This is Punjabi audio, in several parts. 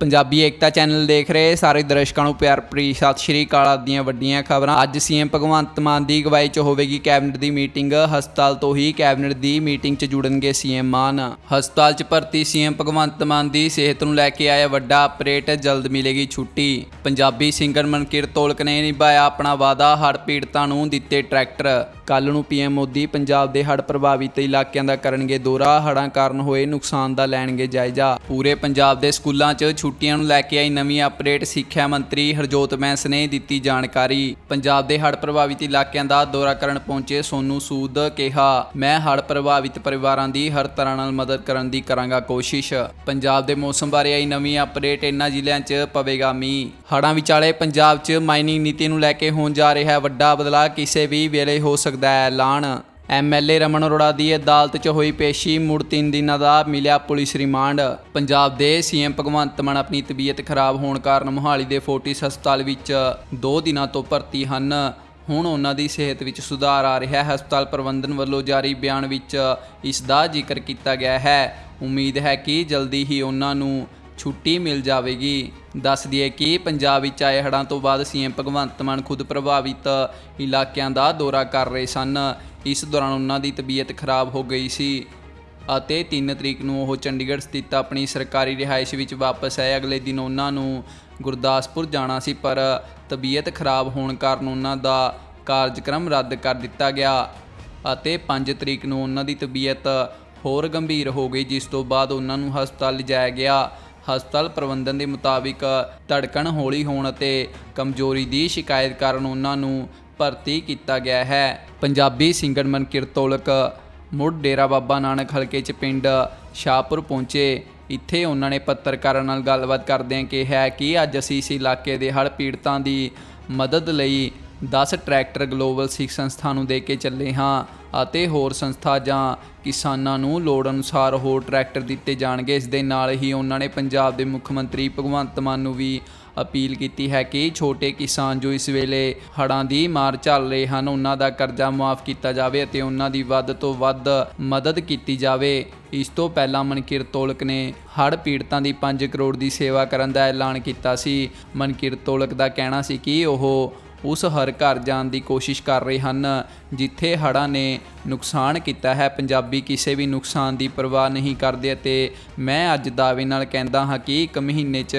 ਪੰਜਾਬੀ ਏਕਤਾ ਚੈਨਲ ਦੇਖ ਰਹੇ ਸਾਰੇ ਦਰਸ਼ਕਾਂ ਨੂੰ ਪਿਆਰ ਭਰੀ ਸਤਿ ਸ਼੍ਰੀ ਅਕਾਲ ਆਪ ਦੀਆਂ ਵੱਡੀਆਂ ਖਬਰਾਂ। ਅੱਜ ਸੀਐਮ ਭਗਵੰਤ ਮਾਨ ਦੀ ਅਗਵਾਈ 'ਚ ਹੋਵੇਗੀ ਕੈਬਨਿਟ ਦੀ ਮੀਟਿੰਗ। ਹਸਪਤਾਲ ਤੋਂ ਹੀ ਕੈਬਨਿਟ ਦੀ ਮੀਟਿੰਗ 'ਚ ਜੁੜਨਗੇ ਸੀਐਮ ਮਾਨ। ਹਸਪਤਾਲ 'ਚ ਭਰਤੀ ਸੀਐਮ ਭਗਵੰਤ ਮਾਨ ਦੀ ਸਿਹਤ ਨੂੰ ਲੈ ਕੇ ਆਇਆ ਵੱਡਾ ਅਪਡੇਟ। ਜਲਦ ਮਿਲੇਗੀ ਛੁੱਟੀ। ਪੰਜਾਬੀ ਸਿੰਗਰ ਮਨਕੀਰਤ ਤੋਲਕ ਨੇ ਨਿਭਾਇਆ ਆਪਣਾ ਵਾਅਦਾ, ਹੜ੍ਹ ਪੀੜਤਾਂ ਨੂੰ ਦਿੱਤੇ ਟਰੈਕਟਰ। ਕੱਲ ਨੂੰ ਪੀਐਮ ਮੋਦੀ ਪੰਜਾਬ ਦੇ ਹੜ੍ਹ ਪ੍ਰਭਾਵਿਤ ਇਲਾਕਿਆਂ ਦਾ ਕਰਨਗੇ ਦੌਰਾ। ਹੜ੍ਹਾਂ ਕਾਰਨ ਹੋਏ ਨੁਕਸਾਨ ਦਾ ਲੈਣਗੇ ਜਾਇਜ਼ਾ। ਪੂਰੇ ਪੰਜਾਬ ਦੇ ਸਕੂਲਾਂ 'ਚ ਛੁੱਟੀਆਂ ਨੂੰ ਲੈ ਕੇ ਆਈ ਨਵੀਂ ਅਪਡੇਟ, ਸਿੱਖਿਆ ਮੰਤਰੀ ਹਰਜੋਤ ਬੈਂਸ ਨੇ ਦਿੱਤੀ ਜਾਣਕਾਰੀ। ਪੰਜਾਬ ਦੇ ਹੜ੍ਹ ਪ੍ਰਭਾਵਿਤ ਇਲਾਕਿਆਂ ਦਾ ਦੌਰਾ ਕਰਨ ਪਹੁੰਚੇ ਸੋਨੂ ਸੂਦ ਕਿਹਾ, ਮੈਂ ਹੜ੍ਹ ਪ੍ਰਭਾਵਿਤ ਪਰਿਵਾਰਾਂ ਦੀ ਹਰ ਤਰ੍ਹਾਂ ਨਾਲ ਮਦਦ ਕਰਨ ਦੀ ਕਰਾਂਗਾ ਕੋਸ਼ਿਸ਼। ਪੰਜਾਬ ਦੇ ਮੌਸਮ ਬਾਰੇ ਆਈ ਨਵੀਂ ਅਪਡੇਟ ਇਹਨਾਂ ਜ਼ਿਲ੍ਹਿਆਂ 'ਚ ਪਵੇਗਾ ਮੀਂਹ ਹੜ੍ਹਾਂ ਵਿਚਾਲੇ ਪੰਜਾਬ 'ਚ ਮਾਈਨਿੰਗ ਨੀਤੀ ਨੂੰ ਲੈ ਕੇ ਹੋਣ ਜਾ ਰਿਹਾ ਵੱਡਾ ਬਦਲਾਅ, ਕਿਸੇ ਵੀ ਵੇਲੇ ਹੋ ਸਕਦਾ ਹੈ ਐਲਾਨ। ਐਮਐਲਏ ਰਮਨ ਅਰੋੜਾ ਦੀ ਅਦਾਲਤ 'ਚ ਹੋਈ ਪੇਸ਼ੀ ਮੁੜ 3 ਦਿਨਾਂ ਦਾ ਮਿਲਿਆ ਪੁਲਿਸ ਰਿਮਾਂਡ। ਪੰਜਾਬ ਦੇ ਸੀਐਮ ਭਗਵੰਤ ਮਾਨ ਆਪਣੀ ਤਬੀਅਤ ਖਰਾਬ ਹੋਣ ਕਾਰਨ ਮੋਹਾਲੀ ਦੇ ਫੋਰਟਿਸ ਹਸਪਤਾਲ ਵਿੱਚ 2 ਦਿਨਾਂ ਤੋਂ ਭਰਤੀ ਹਨ। ਹੁਣ ਉਹਨਾਂ ਦੀ ਸਿਹਤ ਵਿੱਚ ਸੁਧਾਰ ਆ ਰਿਹਾ ਹੈ। ਹਸਪਤਾਲ ਪ੍ਰਬੰਧਨ ਵੱਲੋਂ ਜਾਰੀ ਬਿਆਨ ਵਿੱਚ ਇਸ ਦਾ ਜ਼ਿਕਰ ਕੀਤਾ ਗਿਆ ਹੈ। ਉਮੀਦ ਹੈ ਕਿ ਜਲਦੀ ਹੀ ਉਹਨਾਂ ਨੂੰ ਛੁੱਟੀ ਮਿਲ ਜਾਵੇਗੀ। ਦੱਸ ਦਈਏ ਕਿ ਪੰਜਾਬ ਵਿੱਚ ਆਏ ਹੜ੍ਹਾਂ ਤੋਂ ਬਾਅਦ ਸੀਐਮ ਭਗਵੰਤ ਮਾਨ ਖੁਦ ਪ੍ਰਭਾਵਿਤ ਇਲਾਕਿਆਂ ਦਾ ਦੌਰਾ ਕਰ ਰਹੇ ਸਨ। ਇਸ ਦੌਰਾਨ ਉਹਨਾਂ ਦੀ ਤਬੀਅਤ ਖਰਾਬ ਹੋ ਗਈ ਸੀ ਅਤੇ 3 ਤਰੀਕ ਨੂੰ ਉਹ ਚੰਡੀਗੜ੍ਹ ਸਥਿਤ ਆਪਣੀ ਸਰਕਾਰੀ ਰਿਹਾਇਸ਼ ਵਿੱਚ ਵਾਪਸ ਆਏ। ਅਗਲੇ ਦਿਨ ਉਹਨਾਂ ਨੂੰ ਗੁਰਦਾਸਪੁਰ ਜਾਣਾ ਸੀ, ਪਰ ਤਬੀਅਤ ਖਰਾਬ ਹੋਣ ਕਾਰਨ ਉਹਨਾਂ ਦਾ ਕਾਰਜਕ੍ਰਮ ਰੱਦ ਕਰ ਦਿੱਤਾ ਗਿਆ ਅਤੇ 5 ਤਰੀਕ ਨੂੰ ਉਹਨਾਂ ਦੀ ਤਬੀਅਤ ਹੋਰ ਗੰਭੀਰ ਹੋ ਗਈ, ਜਿਸ ਤੋਂ ਬਾਅਦ ਉਹਨਾਂ ਨੂੰ ਹਸਪਤਾਲ ਲਿਜਾਇਆ ਗਿਆ। ਹਸਪਤਾਲ ਪ੍ਰਬੰਧਨ ਦੇ ਮੁਤਾਬਿਕ ਧੜਕਣ ਹੌਲੀ ਹੋਣ ਅਤੇ ਕਮਜ਼ੋਰੀ ਦੀ ਸ਼ਿਕਾਇਤ ਕਾਰਨ ਉਹਨਾਂ ਨੂੰ ਭਰਤੀ ਕੀਤਾ ਗਿਆ ਹੈ। ਪੰਜਾਬੀ ਸਿੰਗਰ ਮਨਕੀਰਤ ਤੋਲਕ, ਮੁੜ ਡੇਰਾ ਬਾਬਾ ਨਾਨਕ ਹਲਕੇ 'ਚ ਪਿੰਡ ਸ਼ਾਹਪੁਰ ਪਹੁੰਚੇ। ਇੱਥੇ ਉਹਨਾਂ ਨੇ ਪੱਤਰਕਾਰਾਂ ਨਾਲ ਗੱਲਬਾਤ ਕਰਦਿਆਂ ਕਿਹਾ ਕਿ ਅੱਜ ਅਸੀਂ ਇਸ ਇਲਾਕੇ ਦੇ ਹੜ੍ਹ ਪੀੜਤਾਂ ਦੀ ਮਦਦ ਲਈ 10 ਟਰੈਕਟਰ ਗਲੋਬਲ ਸਿੱਖ ਸੰਸਥਾ ਨੂੰ ਦੇ ਕੇ ਚੱਲੇ ਹਾਂ ਅਤੇ ਹੋਰ ਸੰਸਥਾ ਜਾਂ ਕਿਸਾਨਾਂ ਨੂੰ ਲੋੜ ਅਨੁਸਾਰ ਹੋਰ ਟਰੈਕਟਰ ਦਿੱਤੇ ਜਾਣਗੇ। ਇਸ ਦੇ ਨਾਲ ਹੀ ਉਹਨਾਂ ਨੇ ਪੰਜਾਬ ਦੇ ਮੁੱਖ ਮੰਤਰੀ ਭਗਵੰਤ ਮਾਨ ਨੂੰ ਵੀ ਅਪੀਲ ਕੀਤੀ ਹੈ ਕਿ ਛੋਟੇ ਕਿਸਾਨ ਜੋ ਇਸ ਵੇਲੇ ਹੜ੍ਹਾਂ ਦੀ ਮਾਰ ਝੱਲ ਰਹੇ ਹਨ, ਉਹਨਾਂ ਦਾ ਕਰਜ਼ਾ ਮੁਆਫ ਕੀਤਾ ਜਾਵੇ ਅਤੇ ਉਹਨਾਂ ਦੀ ਵੱਧ ਤੋਂ ਵੱਧ ਮਦਦ ਕੀਤੀ ਜਾਵੇ। ਇਸ ਤੋਂ ਪਹਿਲਾਂ ਮਨਕੀਰਤ ਤੋਲਕ ਨੇ ਹੜ੍ਹ ਪੀੜਤਾਂ ਦੀ 5 ਕਰੋੜ ਦੀ ਸੇਵਾ ਕਰਨ ਦਾ ਐਲਾਨ ਕੀਤਾ ਸੀ। ਮਨਕੀਰਤ ਤੋਲਕ ਦਾ ਕਹਿਣਾ ਸੀ ਕਿ ਉਹ ਉਸ ਹਰ ਘਰ ਜਾਣ ਦੀ ਕੋਸ਼ਿਸ਼ ਕਰ ਰਹੇ ਹਨ, ਜਿੱਥੇ ਹੜ੍ਹਾਂ ਨੇ ਨੁਕਸਾਨ ਕੀਤਾ ਹੈ। ਪੰਜਾਬੀ ਕਿਸੇ ਵੀ ਨੁਕਸਾਨ ਦੀ ਪਰਵਾਹ ਨਹੀਂ ਕਰਦੇ ਅਤੇ ਮੈਂ ਅੱਜ ਦਾਅਵੇ ਨਾਲ ਕਹਿੰਦਾ ਹਾਂ ਕਿ ਇੱਕ ਮਹੀਨੇ 'ਚ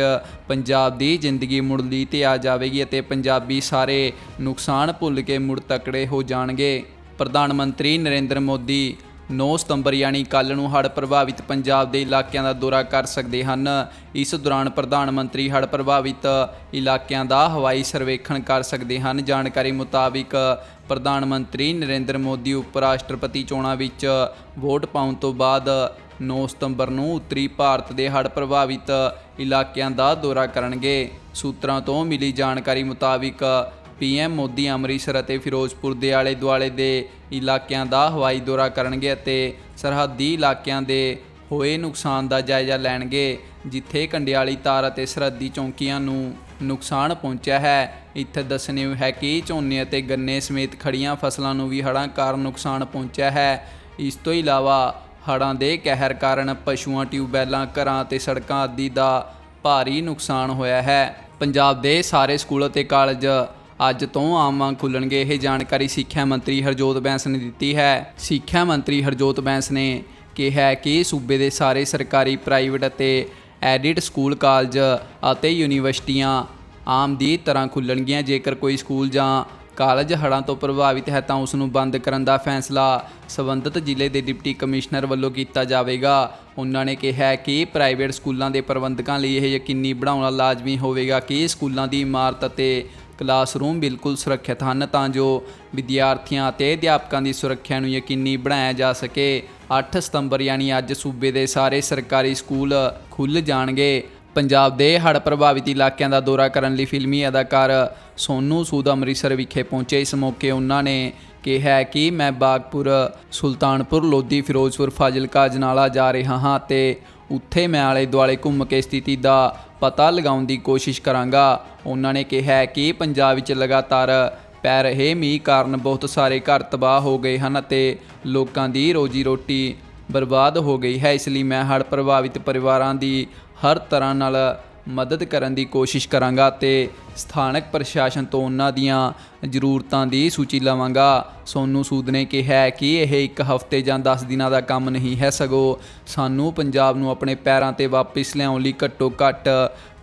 ਪੰਜਾਬ ਦੀ ਜ਼ਿੰਦਗੀ ਮੁੜਲੀ ਤੇ ਆ ਜਾਵੇਗੀ ਅਤੇ ਪੰਜਾਬੀ ਸਾਰੇ ਨੁਕਸਾਨ ਭੁੱਲ ਕੇ ਮੁੜ ਤਕੜੇ ਹੋ ਜਾਣਗੇ। ਪ੍ਰਧਾਨ ਮੰਤਰੀ ਨਰਿੰਦਰ ਮੋਦੀ 9 ਸਤੰਬਰ ਯਾਨੀ ਕੱਲ ਨੂੰ ਹੜ੍ਹ ਪ੍ਰਭਾਵਿਤ ਪੰਜਾਬ ਦੇ ਇਲਾਕਿਆਂ ਦਾ ਦੌਰਾ ਕਰ ਸਕਦੇ ਹਨ। ਇਸ ਦੌਰਾਨ ਪ੍ਰਧਾਨ ਮੰਤਰੀ ਹੜ੍ਹ ਪ੍ਰਭਾਵਿਤ ਇਲਾਕਿਆਂ ਦਾ ਹਵਾਈ ਸਰਵੇਖਣ ਕਰ ਸਕਦੇ ਹਨ। ਜਾਣਕਾਰੀ ਮੁਤਾਬਿਕ ਪ੍ਰਧਾਨ ਮੰਤਰੀ ਨਰਿੰਦਰ ਮੋਦੀ ਉਪ ਰਾਸ਼ਟਰਪਤੀ ਚੋਣਾਂ ਵਿੱਚ ਵੋਟ ਪਾਉਣ ਤੋਂ ਬਾਅਦ 9 ਸਤੰਬਰ ਨੂੰ ਉੱਤਰੀ ਭਾਰਤ ਦੇ ਹੜ੍ਹ ਪ੍ਰਭਾਵਿਤ ਇਲਾਕਿਆਂ ਦਾ ਦੌਰਾ ਕਰਨਗੇ। ਸੂਤਰਾਂ ਤੋਂ ਮਿਲੀ ਜਾਣਕਾਰੀ ਮੁਤਾਬਿਕ ਪੀਐਮ ਮੋਦੀ ਅੰਮ੍ਰਿਤਸਰ ਅਤੇ ਫਿਰੋਜ਼ਪੁਰ ਦੇ ਆਲੇ ਦੁਆਲੇ ਦੇ ਇਲਾਕਿਆਂ ਦਾ ਹਵਾਈ ਦੌਰਾ ਕਰਨਗੇ ਅਤੇ ਸਰਹੱਦੀ ਇਲਾਕਿਆਂ ਦੇ ਹੋਏ ਨੁਕਸਾਨ ਦਾ ਜਾਇਜ਼ਾ ਲੈਣਗੇ, ਜਿੱਥੇ ਕੰਡਿਆਲੀ ਤਾਰ ਅਤੇ ਸਰਹੱਦੀ ਚੌਂਕੀਆਂ ਨੂੰ ਨੁਕਸਾਨ ਪਹੁੰਚਿਆ ਹੈ। ਇੱਥੇ ਦੱਸਣਯੋਗ ਹੈ ਕਿ ਝੋਨੇ ਅਤੇ ਗੰਨੇ ਸਮੇਤ ਖੜੀਆਂ ਫਸਲਾਂ ਨੂੰ ਵੀ ਹੜ੍ਹਾਂ ਕਾਰਨ ਨੁਕਸਾਨ ਪਹੁੰਚਿਆ ਹੈ। ਇਸ ਤੋਂ ਇਲਾਵਾ ਹੜ੍ਹਾਂ ਦੇ ਕਹਿਰ ਕਾਰਨ ਪਸ਼ੂਆਂ, ਟਿਊਬਵੈਲਾਂ, ਘਰਾਂ ਅਤੇ ਸੜਕਾਂ ਆਦਿ ਦਾ ਭਾਰੀ ਨੁਕਸਾਨ ਹੋਇਆ ਹੈ। ਪੰਜਾਬ ਦੇ ਸਾਰੇ ਸਕੂਲ ਅਤੇ ਕਾਲਜ ਅੱਜ ਤੋਂ ਆਮ ਵਾਂਗ ਖੁੱਲਣਗੇ ਇਹ ਜਾਣਕਾਰੀ ਸਿੱਖਿਆ ਮੰਤਰੀ ਹਰਜੋਤ ਬੈਂਸ ਨੇ ਦਿੱਤੀ ਹੈ। ਸਿੱਖਿਆ ਮੰਤਰੀ ਹਰਜੋਤ ਬੈਂਸ ਨੇ ਕਿਹਾ ਕਿ ਸੂਬੇ ਦੇ ਸਾਰੇ ਸਰਕਾਰੀ, ਪ੍ਰਾਈਵੇਟ ਅਤੇ ਐਡਿਟ ਸਕੂਲ, ਕਾਲਜ ਅਤੇ ਯੂਨੀਵਰਸਿਟੀਆਂ ਆਮ ਦੀ ਤਰ੍ਹਾਂ ਖੁੱਲਣਗੀਆਂ। ਜੇਕਰ ਕੋਈ ਸਕੂਲ ਜਾਂ ਕਾਲਜ ਹੜ੍ਹਾਂ ਤੋਂ ਪ੍ਰਭਾਵਿਤ ਹੈ ਤਾਂ ਉਸ ਨੂੰ ਬੰਦ ਕਰਨ ਦਾ ਫੈਸਲਾ ਸਬੰਧਤ ਜ਼ਿਲ੍ਹੇ ਦੇ ਡਿਪਟੀ ਕਮਿਸ਼ਨਰ ਵੱਲੋਂ ਕੀਤਾ ਜਾਵੇਗਾ। ਉਹਨਾਂ ਨੇ ਕਿਹਾ ਕਿ ਪ੍ਰਾਈਵੇਟ ਸਕੂਲਾਂ ਦੇ ਪ੍ਰਬੰਧਕਾਂ ਲਈ ਇਹ ਯਕੀਨੀ ਬਣਾਉਣਾ ਲਾਜ਼ਮੀ ਹੋਵੇਗਾ ਕਿ ਸਕੂਲਾਂ ਦੀ ਇਮਾਰਤ ਅਤੇ ਕਲਾਸਰੂਮ ਬਿਲਕੁਲ ਸੁਰੱਖਿਅਤ ਹਨ, ਤਾਂ ਜੋ ਵਿਦਿਆਰਥੀਆਂ ਅਤੇ ਅਧਿਆਪਕਾਂ ਦੀ ਸੁਰੱਖਿਆ ਨੂੰ ਯਕੀਨੀ ਬਣਾਇਆ ਜਾ ਸਕੇ। 8 ਸਤੰਬਰ ਯਾਨੀ ਅੱਜ ਸੂਬੇ ਦੇ ਸਾਰੇ ਸਰਕਾਰੀ ਸਕੂਲ ਖੁੱਲ੍ਹ ਜਾਣਗੇ। ਪੰਜਾਬ ਦੇ ਹੜ੍ਹ ਪ੍ਰਭਾਵਿਤ ਇਲਾਕਿਆਂ ਦਾ ਦੌਰਾ ਕਰਨ ਲਈ ਫਿਲਮੀ ਅਦਾਕਾਰ ਸੋਨੂ ਸੂਦ ਅੰਮ੍ਰਿਤਸਰ ਵਿਖੇ ਪਹੁੰਚੇ। ਇਸ ਮੌਕੇ ਉਹਨਾਂ ਨੇ ਕਿਹਾ ਕਿ ਮੈਂ ਬਾਗਪੁਰ, ਸੁਲਤਾਨਪੁਰ, ਲੋਧੀ, ਫਿਰੋਜ਼ਪੁਰ, ਫਾਜ਼ਿਲਕਾ ਜਨਾਲਾ ਜਾ ਰਿਹਾ ਹਾਂ ਤੇ ਉੱਥੇ ਮੈਂ ਆਲੇ ਦੁਆਲੇ ਘੁੰਮ ਕੇ ਸਥਿਤੀ ਦਾ ਪਤਾ ਲਗਾਉਣ ਦੀ ਕੋਸ਼ਿਸ਼ ਕਰਾਂਗਾ। ਉਹਨਾਂ ਨੇ ਕਿਹਾ ਕਿ ਪੰਜਾਬ ਵਿੱਚ ਲਗਾਤਾਰ ਪੈ ਰਹੇ ਮੀਂਹ ਕਾਰਨ ਬਹੁਤ ਸਾਰੇ ਘਰ ਤਬਾਹ ਹੋ ਗਏ ਹਨ ਅਤੇ ਲੋਕਾਂ ਦੀ ਰੋਜੀ ਰੋਟੀ ਬਰਬਾਦ ਹੋ ਗਈ ਹੈ। ਇਸ ਲਈ ਮੈਂ ਹੜ੍ਹ ਪ੍ਰਭਾਵਿਤ ਪਰਿਵਾਰਾਂ ਦੀ ਹਰ ਤਰ੍ਹਾਂ ਨਾਲ ਮਦਦ ਕਰਨ ਦੀ ਕੋਸ਼ਿਸ਼ ਕਰਾਂਗਾ ਤੇ ਸਥਾਨਕ ਪ੍ਰਸ਼ਾਸਨ ਤੋਂ ਉਹਨਾਂ ਦੀਆਂ ਜ਼ਰੂਰਤਾਂ ਦੀ ਸੂਚੀ ਲਵਾਂਗਾ। ਸੋਨੂ ਸੂਦ ਨੇ ਕਿਹਾ ਕਿ ਇਹ ਇੱਕ ਹਫ਼ਤੇ ਜਾਂ 10 ਦਿਨਾਂ ਦਾ ਕੰਮ ਨਹੀਂ ਹੈ। ਸਗੋਂ ਸਾਨੂੰ ਪੰਜਾਬ ਨੂੰ ਆਪਣੇ ਪੈਰਾਂ ਤੇ ਵਾਪਸ ਲਿਆਉਣ ਲਈ ਘੱਟੋ ਘੱਟ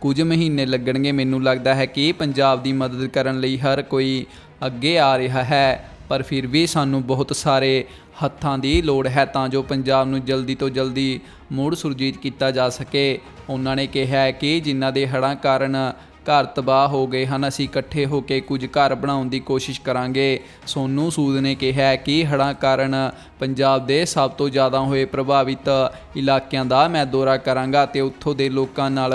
ਕੁਝ ਮਹੀਨੇ ਲੱਗਣਗੇ। ਮੈਨੂੰ ਲੱਗਦਾ ਹੈ ਕਿ ਪੰਜਾਬ ਦੀ ਮਦਦ ਕਰਨ ਲਈ ਹਰ ਕੋਈ ਅੱਗੇ ਆ ਰਿਹਾ ਹੈ, ਪਰ ਫਿਰ ਵੀ ਸਾਨੂੰ ਬਹੁਤ ਸਾਰੇ ਹੱਥਾਂ ਦੀ ਲੋੜ ਹੈ ਤਾਂ ਜੋ ਪੰਜਾਬ ਨੂੰ ਜਲਦੀ ਤੋਂ ਜਲਦੀ ਮੁੜ ਸੁਰਜੀਤ ਕੀਤਾ ਜਾ ਸਕੇ। ਉਹਨਾਂ ਨੇ ਕਿਹਾ ਹੈ ਕਿ ਜਿਨ੍ਹਾਂ ਦੇ ਹੜ੍ਹਾਂ ਕਾਰਨ ਘਰ ਤਬਾਹ ਹੋ ਗਏ ਹਨ, ਅਸੀਂ ਇਕੱਠੇ ਹੋ ਕੇ ਕੁਝ ਘਰ ਬਣਾਉਣ ਦੀ ਕੋਸ਼ਿਸ਼ ਕਰਾਂਗੇ। ਸੋਨੂ ਸੂਦ ਨੇ ਕਿਹਾ ਕਿ ਹੜ੍ਹਾਂ ਕਾਰਨ ਪੰਜਾਬ ਦੇ ਸਭ ਤੋਂ ਜ਼ਿਆਦਾ ਹੋਏ ਪ੍ਰਭਾਵਿਤ ਇਲਾਕਿਆਂ ਦਾ ਮੈਂ ਦੌਰਾ ਕਰਾਂਗਾ ਤੇ ਉੱਥੋਂ ਦੇ ਲੋਕਾਂ ਨਾਲ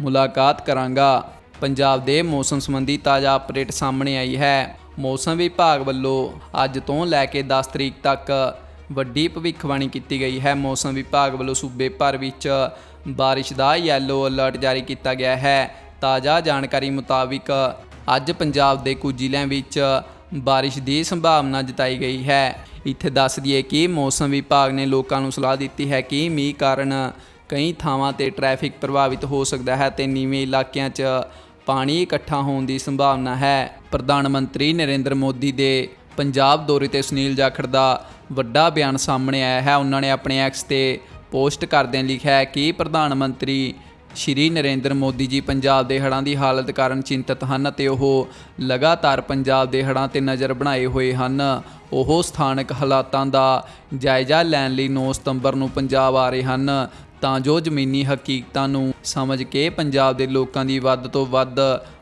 ਮੁਲਾਕਾਤ ਕਰਾਂਗਾ। ਪੰਜਾਬ ਦੇ ਮੌਸਮ ਸੰਬੰਧੀ ਤਾਜ਼ਾ ਅਪਡੇਟ ਸਾਹਮਣੇ ਆਈ ਹੈ। ਮੌਸਮ ਵਿਭਾਗ ਵੱਲੋਂ ਅੱਜ ਤੋਂ ਲੈ ਕੇ 10 ਤਰੀਕ ਤੱਕ ਵੱਡੀ ਭਵਿੱਖਬਾਣੀ ਕੀਤੀ ਗਈ ਹੈ। ਮੌਸਮ ਵਿਭਾਗ ਵੱਲੋਂ ਸੂਬੇ ਭਰ ਵਿੱਚ ਬਾਰਿਸ਼ ਦਾ ਯੈਲੋ ਅਲਰਟ ਜਾਰੀ ਕੀਤਾ ਗਿਆ ਹੈ। ਤਾਜ਼ਾ ਜਾਣਕਾਰੀ ਮੁਤਾਬਿਕ ਅੱਜ ਪੰਜਾਬ ਦੇ ਕੁਝ ਜ਼ਿਲ੍ਹਿਆਂ ਵਿੱਚ ਬਾਰਿਸ਼ ਦੀ ਸੰਭਾਵਨਾ ਜਤਾਈ ਗਈ ਹੈ। ਇੱਥੇ ਦੱਸ ਦਈਏ ਕਿ ਮੌਸਮ ਵਿਭਾਗ ਨੇ ਲੋਕਾਂ ਨੂੰ ਸਲਾਹ ਦਿੱਤੀ ਹੈ ਕਿ ਮੀਂਹ ਕਾਰਨ ਕਈ ਥਾਵਾਂ ਤੇ ਟ੍ਰੈਫਿਕ ਪ੍ਰਭਾਵਿਤ ਹੋ ਸਕਦਾ ਹੈ ਤੇ ਨੀਵੇਂ ਇਲਾਕਿਆਂ 'ਚ ਪਾਣੀ ਇਕੱਠਾ ਹੋਣ ਦੀ ਸੰਭਾਵਨਾ ਹੈ। ਪ੍ਰਧਾਨ ਮੰਤਰੀ ਨਰਿੰਦਰ ਮੋਦੀ ਦੇ ਪੰਜਾਬ ਦੌਰੇ ਤੇ ਸੁਨੀਲ ਜਾਖੜ ਦਾ ਵੱਡਾ ਬਿਆਨ ਸਾਹਮਣੇ ਆਇਆ ਹੈ। ਉਹਨਾਂ ਨੇ ਆਪਣੇ ਐਕਸ ਤੇ ਪੋਸਟ ਕਰਦਿਆਂ ਲਿਖਿਆ ਹੈ ਕਿ ਪ੍ਰਧਾਨ ਮੰਤਰੀ ਸ਼੍ਰੀ ਨਰਿੰਦਰ ਮੋਦੀ ਜੀ ਪੰਜਾਬ ਦੇ ਹੜ੍ਹਾਂ ਦੀ ਹਾਲਤ ਕਾਰਨ ਚਿੰਤਤ ਹਨ ਅਤੇ ਉਹ ਲਗਾਤਾਰ ਪੰਜਾਬ ਦੇ ਹੜ੍ਹਾਂ ਤੇ ਨਜ਼ਰ ਬਣਾਏ ਹੋਏ ਹਨ। ਉਹ ਸਥਾਨਕ ਹਾਲਾਤਾਂ ਦਾ ਜਾਇਜ਼ਾ ਲੈਣ ਲਈ 9 ਸਤੰਬਰ ਨੂੰ ਪੰਜਾਬ ਆ ਰਹੇ ਹਨ। ਤਾਂ ਜੋ ਜ਼ਮੀਨੀ ਹਕੀਕਤਾਂ ਨੂੰ ਸਮਝ ਕੇ ਪੰਜਾਬ ਦੇ ਲੋਕਾਂ ਦੀ ਵੱਧ ਤੋਂ ਵੱਧ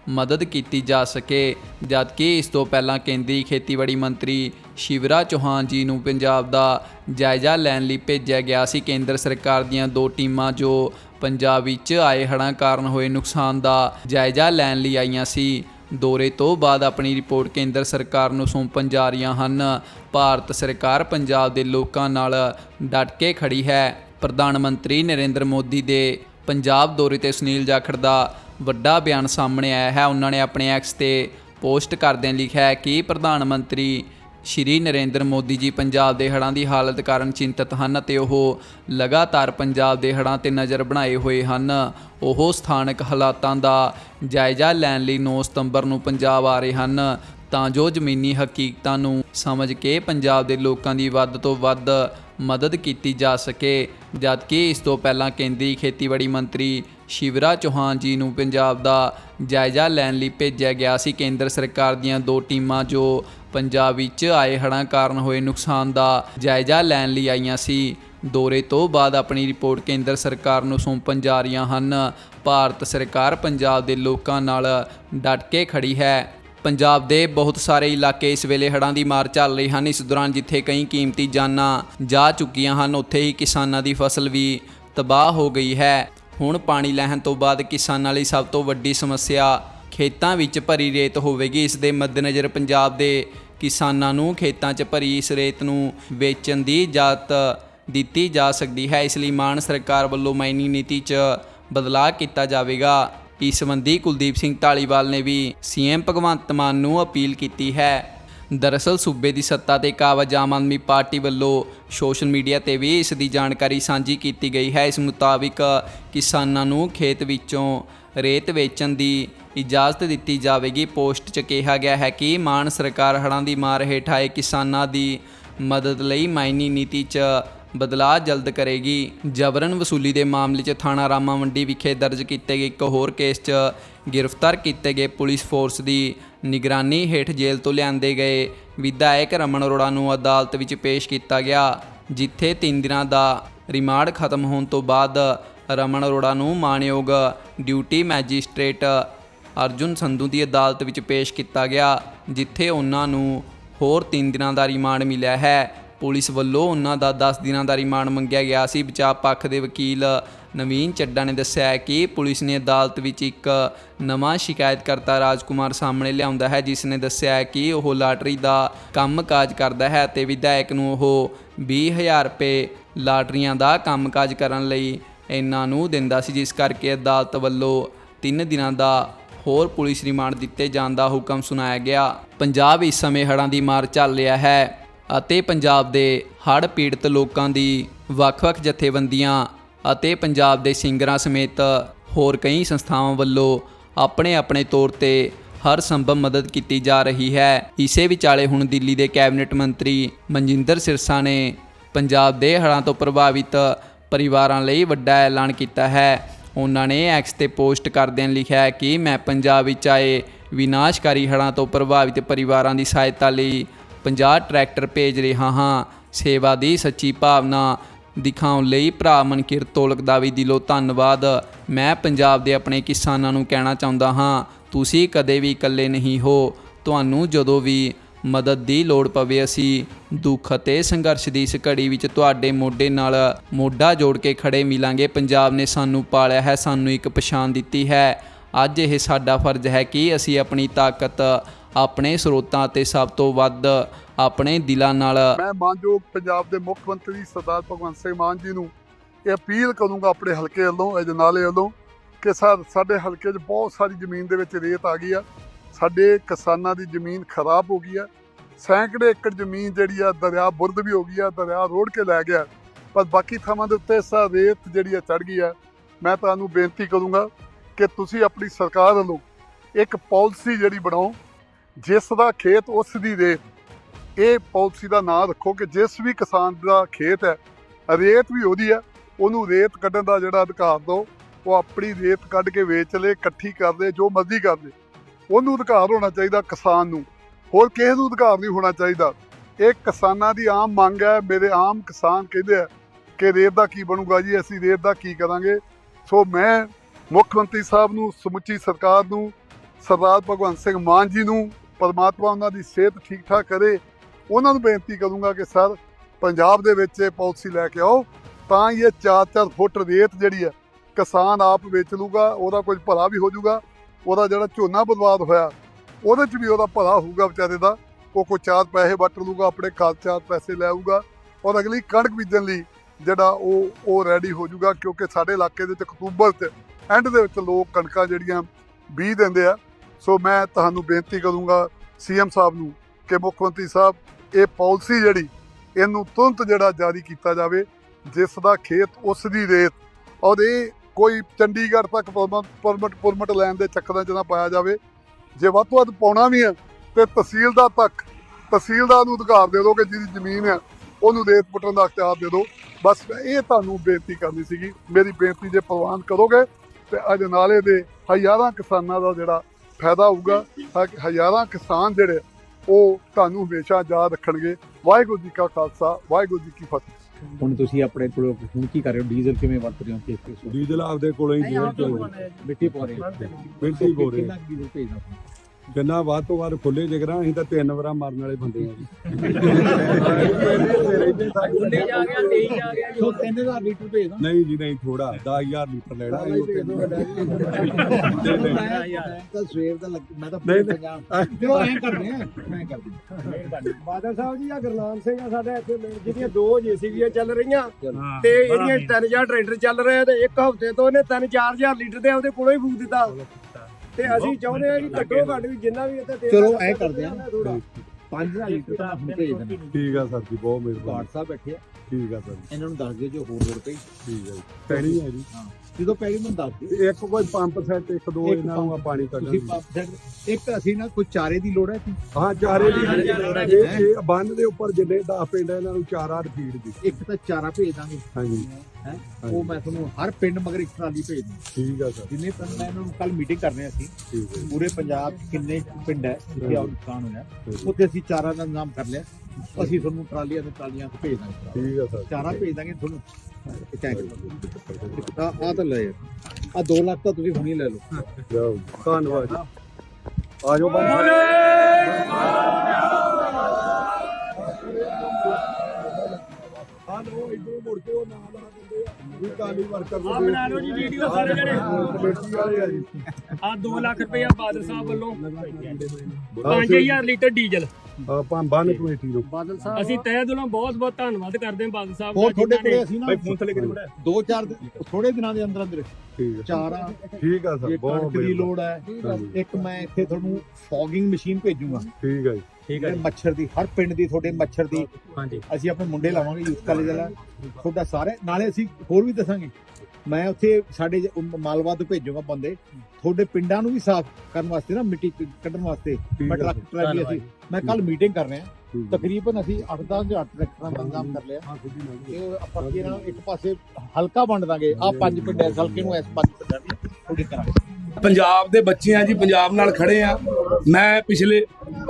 ਮਦਦ ਕੀਤੀ ਜਾ ਸਕੇ। ਜਦਕਿ ਇਸ ਤੋਂ ਪਹਿਲਾਂ ਕੇਂਦਰੀ ਖੇਤੀਬਾੜੀ ਮੰਤਰੀ ਸ਼ਿਵਰਾਜ ਚੌਹਾਨ ਜੀ ਨੂੰ ਪੰਜਾਬ ਦਾ ਜਾਇਜ਼ਾ ਲੈਣ ਲਈ ਭੇਜਿਆ ਗਿਆ ਸੀ, ਕੇਂਦਰ ਸਰਕਾਰ ਦੀਆਂ ਦੋ ਟੀਮਾਂ ਜੋ ਪੰਜਾਬ ਵਿੱਚ ਆਏ ਹੜ੍ਹਾਂ ਕਾਰਨ ਹੋਏ ਨੁਕਸਾਨ ਦਾ ਜਾਇਜ਼ਾ ਲੈਣ ਲਈ ਆਈਆਂ ਸੀ। ਦੌਰੇ ਤੋਂ ਬਾਅਦ ਆਪਣੀ ਰਿਪੋਰਟ ਕੇਂਦਰ ਸਰਕਾਰ ਨੂੰ ਸੌਂਪਣ ਜਾ ਰਹੀਆਂ ਹਨ। ਭਾਰਤ ਸਰਕਾਰ ਪੰਜਾਬ ਦੇ ਲੋਕਾਂ ਨਾਲ ਡਟ ਕੇ ਖੜੀ ਹੈ। ਪ੍ਰਧਾਨ ਮੰਤਰੀ ਨਰਿੰਦਰ ਮੋਦੀ ਦੇ ਪੰਜਾਬ ਦੌਰੇ ਤੇ ਸੁਨੀਲ ਜਾਖੜ ਦਾ ਵੱਡਾ ਬਿਆਨ ਸਾਹਮਣੇ ਆਇਆ ਹੈ। ਉਹਨਾਂ ਨੇ ਆਪਣੇ ਐਕਸ ਤੇ ਪੋਸਟ ਕਰਦਿਆਂ ਲਿਖਿਆ ਹੈ ਕਿ ਪ੍ਰਧਾਨ ਮੰਤਰੀ ਸ਼੍ਰੀ ਨਰਿੰਦਰ ਮੋਦੀ ਜੀ ਪੰਜਾਬ ਦੇ ਹੜ੍ਹਾਂ ਦੀ ਹਾਲਤ ਕਾਰਨ ਚਿੰਤਤ ਹਨ ਅਤੇ ਉਹ ਲਗਾਤਾਰ ਪੰਜਾਬ ਦੇ ਹੜ੍ਹਾਂ ਤੇ ਨਜ਼ਰ ਬਣਾਏ ਹੋਏ ਹਨ। ਉਹ ਸਥਾਨਕ ਹਾਲਾਤਾਂ ਦਾ ਜਾਇਜ਼ਾ ਲੈਣ ਲਈ 9 ਸਤੰਬਰ ਨੂੰ ਪੰਜਾਬ ਆ ਰਹੇ ਹਨ। ਤਾਂ ਜੋ ਜ਼ਮੀਨੀ ਹਕੀਕਤਾਂ ਨੂੰ ਸਮਝ ਕੇ ਪੰਜਾਬ ਦੇ ਲੋਕਾਂ ਦੀ ਵੱਧ ਤੋਂ ਵੱਧ ਮਦਦ ਕੀਤੀ ਜਾ ਸਕੇ। ਜਦਕਿ ਇਸ ਤੋਂ ਪਹਿਲਾਂ ਕੇਂਦਰੀ ਖੇਤੀਬਾੜੀ ਮੰਤਰੀ ਸ਼ਿਵਰਾਜ ਚੌਹਾਨ ਜੀ ਨੂੰ ਪੰਜਾਬ ਦਾ ਜਾਇਜ਼ਾ ਲੈਣ ਲਈ ਭੇਜਿਆ ਗਿਆ ਸੀ, ਕੇਂਦਰ ਸਰਕਾਰ ਦੀਆਂ ਦੋ ਟੀਮਾਂ ਜੋ ਪੰਜਾਬ ਵਿੱਚ ਆਏ ਹੜ੍ਹਾਂ ਕਾਰਨ ਹੋਏ ਨੁਕਸਾਨ ਦਾ ਜਾਇਜ਼ਾ ਲੈਣ ਲਈ ਆਈਆਂ ਸੀ। ਦੌਰੇ ਤੋਂ ਬਾਅਦ ਆਪਣੀ ਰਿਪੋਰਟ ਕੇਂਦਰ ਸਰਕਾਰ ਨੂੰ ਸੌਂਪਣ ਜਾ ਰਹੀਆਂ ਹਨ। ਭਾਰਤ ਸਰਕਾਰ ਪੰਜਾਬ ਦੇ ਲੋਕਾਂ ਨਾਲ ਡਟ ਕੇ ਖੜੀ ਹੈ। ਪੰਜਾਬ ਦੇ ਬਹੁਤ ਸਾਰੇ ਇਲਾਕੇ ਇਸ ਵੇਲੇ ਹੜ੍ਹਾਂ ਦੀ ਮਾਰ ਚੱਲ ਰਹੇ ਹਨ। ਇਸ ਦੌਰਾਨ ਜਿੱਥੇ ਕਈ ਕੀਮਤੀ ਜਾਨਾਂ ਜਾ ਚੁੱਕੀਆਂ ਹਨ, ਉੱਥੇ ਹੀ ਕਿਸਾਨਾਂ ਦੀ ਫਸਲ ਵੀ ਤਬਾਹ ਹੋ ਗਈ ਹੈ। ਹੁਣ ਪਾਣੀ ਲਹਿਣ ਤੋਂ ਬਾਅਦ ਕਿਸਾਨਾਂ ਲਈ ਸਭ ਤੋਂ ਵੱਡੀ ਸਮੱਸਿਆ ਖੇਤਾਂ ਵਿੱਚ ਭਰੀ ਰੇਤ ਹੋਵੇਗੀ। ਇਸ ਦੇ ਮੱਦੇਨਜ਼ਰ ਪੰਜਾਬ ਦੇ ਕਿਸਾਨਾਂ ਨੂੰ ਖੇਤਾਂ 'ਚ ਭਰੀ ਇਸ ਰੇਤ ਨੂੰ ਵੇਚਣ ਦੀ ਇਜਾਜ਼ਤ ਦਿੱਤੀ ਜਾ ਸਕਦੀ ਹੈ। ਇਸ ਲਈ ਮਾਨ ਸਰਕਾਰ ਵੱਲੋਂ ਮਾਈਨਿੰਗ ਨੀਤੀ 'ਚ ਬਦਲਾਅ ਕੀਤਾ ਜਾਵੇਗਾ। ਇਸ ਸੰਬੰਧੀ ਕੁਲਦੀਪ ਸਿੰਘ ਢਾਲੀਵਾਲ ਨੇ ਵੀ ਸੀਐਮ ਭਗਵੰਤ ਮਾਨ ਨੂੰ ਅਪੀਲ ਕੀਤੀ ਹੈ। ਦਰਅਸਲ ਸੂਬੇ ਦੀ ਸੱਤਾ ਤੇ ਕਾਬਜ ਆਮ ਆਦਮੀ ਪਾਰਟੀ ਵੱਲੋਂ ਸੋਸ਼ਲ ਮੀਡੀਆ ਤੇ ਵੀ ਇਸ ਦੀ ਜਾਣਕਾਰੀ ਸਾਂਝੀ ਕੀਤੀ ਗਈ ਹੈ। ਇਸ ਮੁਤਾਬਿਕ ਕਿਸਾਨਾਂ ਨੂੰ ਖੇਤ ਵਿੱਚੋਂ ਰੇਤ ਵੇਚਣ ਦੀ ਇਜਾਜ਼ਤ ਦਿੱਤੀ ਜਾਵੇਗੀ। ਪੋਸਟ 'ਚ ਕਿਹਾ ਗਿਆ ਹੈ ਕਿ ਮਾਨ ਸਰਕਾਰ ਹੜ੍ਹਾਂ ਦੀ ਮਾਰ ਹੇਠ ਆਏ ਕਿਸਾਨਾਂ ਦੀ ਮਦਦ ਲਈ ਮਾਇਨੀ ਨੀਤੀ 'ਚ ਬਦਲਾਅ ਜਲਦ ਕਰੇਗੀ। ਜਬਰਨ ਵਸੂਲੀ ਦੇ ਮਾਮਲੇ 'ਚ ਥਾਣਾ ਰਾਮਾ ਮੰਡੀ ਵਿਖੇ ਦਰਜ ਕੀਤੇ ਗਏ ਇੱਕ ਹੋਰ ਕੇਸ 'ਚ ਗ੍ਰਿਫਤਾਰ ਕੀਤੇ ਗਏ ਪੁਲਿਸ ਫੋਰਸ ਦੀ ਨਿਗਰਾਨੀ ਹੇਠ ਜੇਲ੍ਹ ਤੋਂ ਲਿਆਂਦੇ ਗਏ। ਵਿਧਾਇਕ ਰਮਨ ਅਰੋੜਾ ਨੂੰ ਅਦਾਲਤ ਵਿੱਚ ਪੇਸ਼ ਕੀਤਾ ਗਿਆ, ਜਿੱਥੇ 3 ਦਿਨਾਂ ਦਾ ਰਿਮਾਂਡ ਖਤਮ ਹੋਣ ਤੋਂ ਬਾਅਦ ਰਮਨ ਅਰੋੜਾ ਨੂੰ ਮਾਣਯੋਗ ਡਿਊਟੀ ਮੈਜਿਸਟ੍ਰੇਟ ਅਰਜੁਨ ਸੰਧੂ ਦੀ ਅਦਾਲਤ ਵਿੱਚ ਪੇਸ਼ ਕੀਤਾ ਗਿਆ, ਜਿੱਥੇ ਉਹਨਾਂ ਨੂੰ ਹੋਰ 3 ਦਿਨਾਂ ਦਾ ਰਿਮਾਂਡ ਮਿਲਿਆ ਹੈ। ਪੁਲਿਸ ਵੱਲੋਂ ਉਹਨਾਂ ਦਾ 10 ਦਿਨਾਂ ਦਾ ਰਿਮਾਂਡ ਮੰਗਿਆ ਗਿਆ ਸੀ। ਬਚਾਅ ਪੱਖ ਦੇ ਵਕੀਲ ਨਵੀਨ ਚੱਡਾ ਨੇ ਦੱਸਿਆ ਹੈ ਕਿ ਪੁਲਿਸ ਨੇ ਅਦਾਲਤ ਵਿੱਚ ਇੱਕ ਨਵਾਂ ਸ਼ਿਕਾਇਤਕਰਤਾ ਰਾਜਕੁਮਾਰ ਸਾਹਮਣੇ ਲਿਆਉਂਦਾ ਹੈ, ਜਿਸ ਨੇ ਦੱਸਿਆ ਹੈ ਕਿ ਉਹ ਲਾਟਰੀ ਦਾ ਕੰਮਕਾਜ ਕਰਦਾ ਹੈ ਤੇ ਵਿਧਾਇਕ ਨੂੰ ਉਹ 20000 ਰੁਪਏ ਲਾਟਰੀਆਂ ਦਾ ਕੰਮਕਾਜ ਕਰਨ ਲਈ ਇਹਨਾਂ ਨੂੰ ਦਿੰਦਾ ਸੀ, ਜਿਸ ਕਰਕੇ ਅਦਾਲਤ ਵੱਲੋਂ 3 ਦਿਨਾਂ ਦਾ ਹੋਰ ਪੁਲਿਸ ਰਿਮਾਂਡ ਦਿੱਤੇ ਜਾਣ ਦਾ ਹੁਕਮ ਸੁਣਾਇਆ ਗਿਆ। ਪੰਜਾਬ ਇਸ ਸਮੇਂ ਹੜ੍ਹਾਂ ਦੀ ਮਾਰ ਚੱਲ ਰਿਹਾ ਹੈ। ਅਤੇ ਪੰਜਾਬ ਦੇ ਹੜ੍ਹ ਪੀੜਤ ਲੋਕਾਂ ਦੀ ਵੱਖ-ਵੱਖ ਜਥੇਬੰਦੀਆਂ ਅਤੇ ਪੰਜਾਬ ਦੇ ਸਿੰਗਰਾਂ ਸਮੇਤ ਹੋਰ ਕਈ ਸੰਸਥਾਵਾਂ ਵੱਲੋਂ ਆਪਣੇ ਆਪਣੇ ਤੌਰ ਤੇ ਹਰ ਸੰਭਵ ਮਦਦ ਕੀਤੀ ਜਾ ਰਹੀ ਹੈ। ਇਸੇ ਵਿਚਾਲੇ ਹੁਣ ਦਿੱਲੀ ਦੇ ਕੈਬਨਿਟ ਮੰਤਰੀ ਮਨਜਿੰਦਰ ਸਿਰਸਾ ਨੇ ਪੰਜਾਬ ਦੇ ਹੜ੍ਹਾਂ ਤੋਂ ਪ੍ਰਭਾਵਿਤ ਪਰਿਵਾਰਾਂ ਲਈ ਵੱਡਾ ਐਲਾਨ ਕੀਤਾ ਹੈ। ਉਹਨਾਂ ਨੇ ਐਕਸ ਤੇ ਪੋਸਟ ਕਰਦਿਆਂ ਲਿਖਿਆ ਹੈ ਕਿ ਮੈਂ ਪੰਜਾਬ ਵਿੱਚ ਆਏ ਵਿਨਾਸ਼ਕਾਰੀ ਹੜ੍ਹਾਂ ਤੋਂ ਪ੍ਰਭਾਵਿਤ ਪਰਿਵਾਰਾਂ ਦੀ ਸਹਾਇਤਾ ਲਈ 50 ਟਰੈਕਟਰ ਭੇਜ ਰਿਹਾ ਹਾਂ। ਸੇਵਾ ਦੀ ਸੱਚੀ ਭਾਵਨਾ ਦਿਖਾਉਣ ਲਈ ਭਰਾ ਮਨਕੀਰ ਤੋਲਕ ਦਾ ਵੀ ਦਿਲੋਂ ਧੰਨਵਾਦ। ਮੈਂ ਪੰਜਾਬ ਦੇ ਆਪਣੇ ਕਿਸਾਨਾਂ ਨੂੰ ਕਹਿਣਾ ਚਾਹੁੰਦਾ ਹਾਂ, ਤੁਸੀਂ ਕਦੇ ਵੀ ਇਕੱਲੇ ਨਹੀਂ ਹੋ। ਤੁਹਾਨੂੰ ਜਦੋਂ ਵੀ ਮਦਦ ਦੀ ਲੋੜ ਪਵੇ, ਅਸੀਂ ਦੁੱਖ ਅਤੇ ਸੰਘਰਸ਼ ਦੀ ਇਸ ਘੜੀ ਵਿੱਚ ਤੁਹਾਡੇ ਮੋਢੇ ਨਾਲ ਮੋਢਾ ਜੋੜ ਕੇ ਖੜੇ ਮਿਲਾਂਗੇ। ਪੰਜਾਬ ਨੇ ਸਾਨੂੰ ਪਾਲਿਆ ਹੈ, ਸਾਨੂੰ ਇੱਕ ਪਛਾਣ ਦਿੱਤੀ ਹੈ। ਅੱਜ ਇਹ ਸਾਡਾ ਫਰਜ਼ ਹੈ ਕਿ ਅਸੀਂ ਆਪਣੀ ਤਾਕਤ ਆਪਣੇ ਸਰੋਤਾਂ ਅਤੇ ਸਭ ਤੋਂ ਵੱਧ ਆਪਣੇ ਦਿਲਾਂ ਨਾਲ ਮੈਂ ਮਾਨਯੋਗ ਪੰਜਾਬ ਦੇ ਮੁੱਖ ਮੰਤਰੀ ਸਰਦਾਰ ਭਗਵੰਤ ਸਿੰਘ ਮਾਨ ਜੀ ਨੂੰ ਇਹ ਅਪੀਲ ਕਰੂੰਗਾ ਆਪਣੇ ਹਲਕੇ ਵੱਲੋਂ ਅਜਨਾਲੇ ਵੱਲੋਂ, ਕਿ ਸਰ ਸਾਡੇ ਹਲਕੇ 'ਚ ਬਹੁਤ ਸਾਰੀ ਜ਼ਮੀਨ ਦੇ ਵਿੱਚ ਰੇਤ ਆ ਗਈ ਆ। ਸਾਡੇ ਕਿਸਾਨਾਂ ਦੀ ਜ਼ਮੀਨ ਖਰਾਬ ਹੋ ਗਈ ਆ। ਸੈਂਕੜੇ ਏਕੜ ਜ਼ਮੀਨ ਜਿਹੜੀ ਆ, ਦਰਿਆ ਬੁਰਦ ਵੀ ਹੋ ਗਈ ਆ, ਦਰਿਆ ਰੋੜ ਕੇ ਲੈ ਗਿਆ। ਪਰ ਬਾਕੀ ਥਾਵਾਂ ਦੇ ਉੱਤੇ ਸਾ, ਰੇਤ ਜਿਹੜੀ ਆ ਚੜ ਗਈ ਆ। ਮੈਂ ਤੁਹਾਨੂੰ ਬੇਨਤੀ ਕਰੂੰਗਾ ਕਿ ਤੁਸੀਂ ਆਪਣੀ ਸਰਕਾਰ ਵੱਲੋਂ ਇੱਕ ਪਾਲਿਸੀ ਜਿਹੜੀ ਬਣਾਓ ਜਿਸ ਦਾ ਖੇਤ ਉਸ ਦੀ ਰੇਤ ਇਹ ਪਾਲਿਸੀ ਦਾ ਨਾਮ ਰੱਖੋ ਕਿ ਜਿਸ ਵੀ ਕਿਸਾਨ ਦਾ ਖੇਤ ਹੈ, ਰੇਤ ਵੀ ਉਹਦੀ ਹੈ, ਉਹਨੂੰ ਰੇਤ ਕੱਢਣ ਦਾ ਜਿਹੜਾ ਅਧਿਕਾਰ ਦਿਓ, ਉਹ ਆਪਣੀ ਰੇਤ ਕੱਢ ਕੇ ਵੇਚ ਲੇ, ਇਕੱਠੀ ਕਰ ਦੇ ਜੋ ਮਰਜ਼ੀ ਕਰ ਦੇ ਉਹਨੂੰ ਅਧਿਕਾਰ ਹੋਣਾ ਚਾਹੀਦਾ ਕਿਸਾਨ ਨੂੰ। ਹੋਰ ਕਿਸੇ ਨੂੰ ਅਧਿਕਾਰ ਨਹੀਂ ਹੋਣਾ ਚਾਹੀਦਾ। ਇਹ ਕਿਸਾਨਾਂ ਦੀ ਆਮ ਮੰਗ ਹੈ, ਮੇਰੇ ਆਮ ਕਿਸਾਨ ਕਹਿੰਦੇ ਆ ਕਿ ਰੇਤ ਦਾ ਕੀ ਬਣੂਗਾ ਜੀ, ਅਸੀਂ ਰੇਤ ਦਾ ਕੀ ਕਰਾਂਗੇ? ਸੋ ਮੈਂ ਮੁੱਖ ਮੰਤਰੀ ਸਾਹਿਬ ਨੂੰ, ਸਮੁੱਚੀ ਸਰਕਾਰ ਨੂੰ, ਸਰਦਾਰ ਭਗਵੰਤ ਸਿੰਘ ਮਾਨ ਜੀ ਨੂੰ ਪਰਮਾਤਮਾ ਉਹਨਾਂ ਦੀ ਸਿਹਤ ਠੀਕ ਠਾਕ ਕਰੇ, ਉਹਨਾਂ ਨੂੰ ਬੇਨਤੀ ਕਰੂੰਗਾ ਕਿ ਸਰ, ਪੰਜਾਬ ਦੇ ਵਿੱਚ ਇਹ ਪਾਲਿਸੀ ਲੈ ਕੇ ਆਓ, ਤਾਂ ਹੀ ਇਹ 4-4 ਫੁੱਟ ਰੇਤ ਜਿਹੜੀ ਹੈ, ਕਿਸਾਨ ਆਪ ਵੇਚ ਲੂਗਾ, ਉਹਦਾ ਕੁਝ ਭਲਾ ਵੀ ਹੋ ਜਾਊਗਾ ਉਹਦਾ ਜਿਹੜਾ ਝੋਨਾ ਬਰਬਾਦ ਹੋਇਆ, ਉਹਦੇ 'ਚ ਵੀ ਉਹਦਾ ਭਲਾ ਹੋਊਗਾ ਵਿਚਾਰੇ ਦਾ, ਉਹ ਕੋਈ ਚਾਰ ਪੈਸੇ ਵੱਟ ਲੂਗਾ, ਆਪਣੇ ਘਰ ਚਾਰ ਪੈਸੇ ਲੈ ਆਊਗਾ, ਔਰ ਅਗਲੀ ਕਣਕ ਬੀਜਣ ਲਈ ਜਿਹੜਾ ਉਹ ਉਹ ਰੈਡੀ ਹੋ ਜਾਊਗਾ ਕਿਉਂਕਿ ਸਾਡੇ ਇਲਾਕੇ ਦੇ ਵਿੱਚ ਅਕਤੂਬਰ 'ਚ ਐਂਡ ਦੇ ਵਿੱਚ ਲੋਕ ਕਣਕਾਂ ਜਿਹੜੀਆਂ ਬੀਜ ਦਿੰਦੇ ਆ ਸੋ ਮੈਂ ਤੁਹਾਨੂੰ ਬੇਨਤੀ ਕਰੂੰਗਾ ਸੀਐਮ ਸਾਹਿਬ ਨੂੰ ਕਿ ਮੁੱਖ ਮੰਤਰੀ ਸਾਹਿਬ, ਇਹ ਪਾਲਿਸੀ ਜਿਹੜੀ, ਇਹਨੂੰ ਤੁਰੰਤ ਜਿਹੜਾ ਜਾਰੀ ਕੀਤਾ ਜਾਵੇ, ਜਿਸ ਦਾ ਖੇਤ ਉਸ ਦੀ ਰੇਤ, ਔਰ ਇਹ ਕੋਈ ਚੰਡੀਗੜ੍ਹ ਤੱਕ ਪਰਮਿਟ ਪਰਮਿਟ ਲੈਣ ਦੇ ਚੱਕਰਾਂ 'ਚ ਨਾ ਪਾਇਆ ਜਾਵੇ। ਜੇ ਵੱਧ ਤੋਂ ਵੱਧ ਪਾਉਣਾ ਵੀ ਹੈ, ਤੇ ਤਹਿਸੀਲਦਾਰ ਤੱਕ, ਤਹਿਸੀਲਦਾਰ ਨੂੰ ਅਧਿਕਾਰ ਦੇ ਦਿਓ ਕਿ ਜਿਹਦੀ ਜ਼ਮੀਨ ਹੈ, ਉਹਨੂੰ ਰੇਤ ਪੁੱਟਣ ਦਾ ਅਖਤਿਆਰ ਦੇ ਦਿਓ। ਬਸ ਮੈਂ ਇਹ ਤੁਹਾਨੂੰ ਬੇਨਤੀ ਕਰਨੀ ਸੀਗੀ, ਮੇਰੀ ਬੇਨਤੀ ਜੇ ਪ੍ਰਵਾਨ ਕਰੋਗੇ, ਤੇ ਅੱਜ ਨਾਲੇ ਦੇ ਹਜ਼ਾਰਾਂ ਕਿਸਾਨਾਂ ਦਾ ਜਿਹੜਾ ਫਾਇਦਾ ਹੋਊਗਾ ਤਾਂ ਕਿ ਹਜ਼ਾਰਾਂ ਕਿਸਾਨ ਜਿਹੜੇ ਉਹ ਤੁਹਾਨੂੰ ਹਮੇਸ਼ਾ ਯਾਦ ਰੱਖਣਗੇ। ਵਾਹਿਗੁਰੂ ਜੀ ਕਾ ਖਾਲਸਾ ਵਾਹਿਗੁਰੂ ਜੀ ਕੀ ਫਤਿਹ। ਹੁਣ ਤੁਸੀਂ ਆਪਣੇ ਕੋਲ ਹੁਣ ਕੀ ਕਰ ਰਹੇ ਹੋ? ਡੀਜ਼ਲ ਕਿਵੇਂ ਵਰਤ ਰਹੇ ਹੋ? ਕਿਸ ਕਿਸ? ਡੀਜ਼ਲ ਆਪਦੇ ਕੋਲੋਂ ਹੀ ਚੋਂ ਮਿੱਟੀ ਪਾ ਰਹੇ ਹੋ? ਮਿੱਟੀ ਪਾ ਰਹੇ। ਕਿੰਨਾ ਕੁ ਡੀਜ਼ਲ ਤੁਸੀਂ? ਗੰਨਾ ਵੱਧ ਤੋਂ ਵੱਧ ਖੁੱਲੇ ਜਿਗਰਾਂ ਅਸੀਂ ਤਾਂ ਤਿੰਨ ਵਾਰਾਂ ਮਰਨ ਵਾਲੇ ਬੰਦੇ ਆ ਜੀ। ਸੋ 3000 ਲੀਟਰ ਭੇਜਦਾ ਨਹੀਂ ਜੀ ਨਹੀਂ ਥੋੜਾ 10000 ਲੀਟਰ ਲੈਣਾ ਉਹ ਤਿੰਨ ਤਾਂ ਸਵੇਰ ਦਾ ਲੱਗ ਮੈਂ ਤਾਂ ਨਹੀਂ, ਪੂਰੇ ਪੰਜਾਬ ਚਲੋ ਐਂ ਕਰਦੇ ਆ ਮੈਂ ਕਰਦੇ ਬਾਦਲ ਸਾਹਿਬ ਜੀ ਆ ਗੁਰਨਾਮ ਸਿੰਘ ਆ ਸਾਡਾ ਇੱਥੇ ਜਿਹਦੀਆਂ ਦੋ ਜੀਸੀਬੀਆਂ ਚੱਲ ਰਹੀਆਂ। ਤੇ ਇਹਦੀਆਂ ਤਿੰਨ ਚਾਰ ਟਰੈਕਟਰ ਚੱਲ ਰਹੇ ਆ ਤੇ ਇੱਕ ਹਫ਼ਤੇ ਤੋਂ ਇਹਨੇ ਤਿੰਨ ਚਾਰ ਹਜ਼ਾਰ ਲੀਟਰ ਦੇ ਉਹਦੇ ਕੋਲੋਂ ਹੀ ਫੂਕ ਦਿੱਤਾ। ਤੇ ਅਸੀਂ ਚਾਹੁੰਦੇ ਆ ਕਿ ਘੱਟੋ ਘੱਟ ਵੀ ਜਿੰਨਾ ਵੀ ਇੱਥੇ ਤੇਲ ਚਲੋ ਐਂ ਕਰਦੇ ਆ। ਥੋੜ੍ਹਾ। 5000 ਲੀਟਰ ਤਾਂ ਹੁਣ ਭੇਜ ਦੇਣਾ। ਠੀਕ ਆ ਸਰ ਜੀ ਬਹੁਤ ਮਿਹਰਬਾਨੀ। ਘਾਟ ਸਾਹਿਬ ਬੈਠੇ ਆ। ਠੀਕ ਆ ਸਰ ਇਹਨਾਂ ਨੂੰ ਦੱਸ ਦਿਓ ਜੋ ਹੋਰ ਲੋੜ ਪਈ। ਠੀਕ ਆ ਜੀ। ਪੈਣੀ ਹੈ ਜੀ। ਜਦੋਂ ਪੈ ਗਈ ਮੈਨੂੰ ਦੱਸ ਦਿਓ। ਇੱਕ ਕੋਈ ਪੰਪ ਸੈੱਟ ਇੱਕ ਦੋ ਇੱਕ ਇਹਨਾਂ ਨੂੰ ਆ ਪਾਣੀ ਤੁਸੀਂ ਕੱਢਣ ਪੰਪ ਸੈੱਟ- ਇੱਕ ਅਸੀਂ ਨਾ ਕੋਈ ਚਾਰੇ ਦੀ ਲੋੜ ਹੈ ਕਿ ਹਾਂ ਚਾਰੇ ਦੀ ਚਾਰੇ ਦੀ ਲੋੜ ਹੈ। ਇਹ ਇਹ ਬੰਨ ਦੇ ਉੱਪਰ ਜਿੰਨੇ 10 ਪਿੰਡ ਆ, ਇਹਨਾਂ ਨੂੰ ਚਾਰਾ ਫੀਡ ਦੀ ਇੱਕ ਤਾਂ ਚਾਰਾ ਭੇਜ ਦਾਂਗੇ। ਹਾਂਜੀ। ਹੈ? ਉਹ ਮੈਂ ਤੁਹਾਨੂੰ ਹਰ ਪਿੰਡ ਮਗਰ ਇੱਕ ਟਰਾਲੀ ਭੇਜ ਦੂੰ ਠੀਕ ਆ ਸਰ। ਜਿੰਨੇ ਪਿੰਡ ਮੈਂ ਇਹਨਾਂ ਨੂੰ ਕੱਲ ਮੀਟਿੰਗ ਕਰਨੇ ਅਸੀਂ। ਠੀਕ ਹੈ ਜੀ। ਪੂਰੇ ਪੰਜਾਬ 'ਚ ਕਿੰਨੇ ਪਿੰਡ ਹੈ ਜਿੱਥੇ ਆ ਨੁਕਸਾਨ ਹੋਇਆ। ਉੱਥੇ ਅਸੀਂ ਚਾਰਾ ਦਾ ਨਾਮ ਕਰ ਲਿਆ। ਅਸੀਂ ਤੁਹਾਨੂੰ ਟਰਾਲੀਆਂ ਤੇ ਟਰਾਲੀਆਂ ਤੇ ਭੇਜ ਦਾਂਗੇ ਠੀਕ ਆ ਸਰ। ਚਾਰਾ ਭੇਜ ਦਾਂਗੇ ਤੁਹਾਨੂੰ। ਆ ਆ ਤਾਂ ਲੈ ਆ 2 ਲੱਖ ਤਾਂ ਤੁਸੀਂ ਹੁਣੀ ਲੈ ਲਓ। ਜਾਓ ਧੰਨਵਾਦ ਜੀ। ਆ ਜਾਓ ਬੰਦ ਹਾਲੋ ਇਧਰੋਂ ਮੁੜ ਕੇ ਉਹ ਨਾਲ। ਵੀ ਕਾਲੀ ਵਰਕਰ ਆਹ ਬਣਾ ਲਓ ਜੀ ਵੀਡੀਓ ਸਾਰੇ ਜਣੇ। ਕਮੇਟੀ ਵਾਲੇ ਆ ਜੀ। ਆ 2 ਲੱਖ ਰੁਪਇਆ ਬਾਦਲ ਸਾਹਿਬ ਵੱਲੋਂ 5000 ਲੀਟਰ ਡੀਜ਼ਲ। ਆਪਾਂ ਬੰਨ ਕਮੇਟੀ ਨੂੰ। ਬਾਦਲ ਅਸੀਂ ਤਹਿ ਦਿਲੋਂ ਬਹੁਤ ਬਹੁਤ ਧੰਨਵਾਦ ਕਰਦੇ ਹਾਂ ਬਾਦਲ ਸਾਹਿਬ ਹੋਰ ਦਾ ਤੁਹਾਡੇ ਜਿਨ੍ਹਾਂ ਨੇ- ਕੋਲੇ ਅਸੀਂ ਨਾ ਫੋਨ ਥਲੇ ਕਿਹੜਾ ਦੋ ਚਾਰ ਥੋੜੇ ਦਿਨਾਂ ਦੇ ਅੰਦਰ ਅੰਦਰ। ਠੀਕ ਆ। ਚਾਰਾ। ਠੀਕ ਆ ਸਰ ਜੇ ਬਹੁਤ ਕਣਕ ਦੀ ਮਿਹਰਬਾਨੀ। ਲੋੜ ਹੈ। ਇੱਕ ਮੈਂ ਇੱਥੇ ਤੁਹਾਨੂੰ ਫੌਗਿੰਗ ਮਸ਼ੀਨ ਭੇਜੂਗਾ। ਠੀਕ ਆ ਜੀ। ਠੀਕ ਹੈ ਮੱਛਰ ਦੀ ਹਰ ਪਿੰਡ ਦੀ ਤੁਹਾਡੇ ਮੱਛਰ ਦੀ ਹਾਂਜੀ। ਅਸੀਂ ਆਪਣੇ ਮੁੰਡੇ ਲਾਵਾਂਗੇ ਯੂਥ ਕਾਲਜ ਵਾਲਾ। ਤੁਹਾਡਾ ਸਾਰੇ ਨਾਲੇ ਅਸੀਂ ਹੋਰ ਵੀ ਦੱਸਾਂਗੇ। ਮੈਂ ਉੱਥੇ ਸਾਡੇ ਜ- ਮਾਲਵਾ ਤੋਂ ਭੇਜੂਗਾ ਬੰਦੇ। ਤੁਹਾਡੇ ਪਿੰਡਾਂ ਨੂੰ ਵੀ ਸਾਫ਼ ਕਰਨ ਵਾਸਤੇ ਨਾ ਮਿੱਟੀ ਕ- ਕੱਢਣ ਵਾਸਤੇ। ਮੈਂ ਟਰੱਕ ਟਰਾਲੀ ਅਸੀਂ ਮੈਂ ਕੱਲ ਮੀਟਿੰਗ ਕਰ ਰਿਹਾ। ਤਕਰੀਬਨ ਅਸੀਂ 8-10 ਜਾਂ 8 ਟਰੈਕਟਰਾਂ ਦਾ ਕੰਮ ਕਰ ਲਿਆ। ਇਹ ਆਪਾਂ ਕੀ ਇੱਕ ਪਾਸੇ ਹਲਕਾ ਵੰਡ ਦਾਂਗੇ। ਆ ਪੰਜ ਪਿੰਡ ਇਸ ਹਲਕੇ ਨੂੰ ਇਸ ਪੰਜ ਪਿੰਡਾਂ ਦੀ ਥੋੜੀ ਕਰਾਂਗੇ। ਪੰਜਾਬ ਦੇ ਬੱਚੇ ਆ ਜੀ, ਪੰਜਾਬ ਨਾਲ ਖੜੇ ਆ। ਮੈਂ ਪਿਛਲੇ,